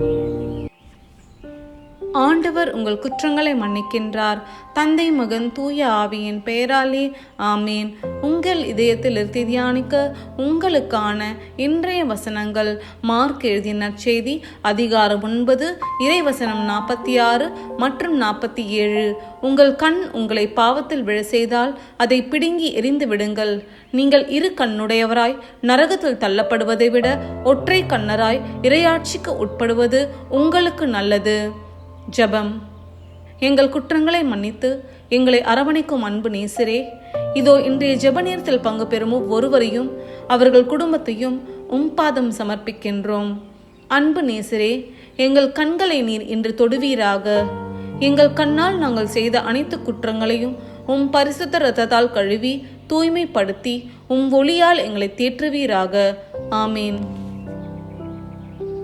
Amen. ஆண்டவர் உங்கள் குற்றங்களை மன்னிக்கின்றார். தந்தை மகன் தூய ஆவியின் பெயராலே ஆமேன். உங்கள் இதயத்தில் இருத்தி தியானிக்க உங்களுக்கான இன்றைய வசனங்கள். மார்க் எழுதிய நற்செய்தி அதிகாரம் ஒன்பது இறைவசனம் நாற்பத்தி ஆறு மற்றும் நாற்பத்தி ஏழு உங்கள் கண் உங்களை பாவத்தில் விழ செய்தால் அதை பிடுங்கி எரிந்து விடுங்கள். நீங்கள் இரு கண்ணுடையவராய் நரகத்தில் தள்ளப்படுவதை விட ஒற்றை கண்ணராய் இரையாட்சிக்கு உட்படுவது உங்களுக்கு நல்லது. ஜெபம். எங்கள் குற்றங்களை மன்னித்து எங்களை அரவணைக்கும் அன்பு நேசரே இதோ இன்றைய ஜெபநீரத்தில் பங்கு பெறும் ஒவ்வொருவரையும் அவர்கள் குடும்பத்தையும் உம் பாதம் சமர்ப்பிக்கின்றோம். அன்பு நேசரே எங்கள் கண்களை நீர் இன்று தொடுவீராக. எங்கள் கண்ணால் நாங்கள் செய்த அனைத்து குற்றங்களையும் உம் பரிசுத்த ரத்தத்தால் கழுவி தூய்மைப்படுத்தி உம் ஒளியால் எங்களை தேற்றுவீராக. ஆமேன்.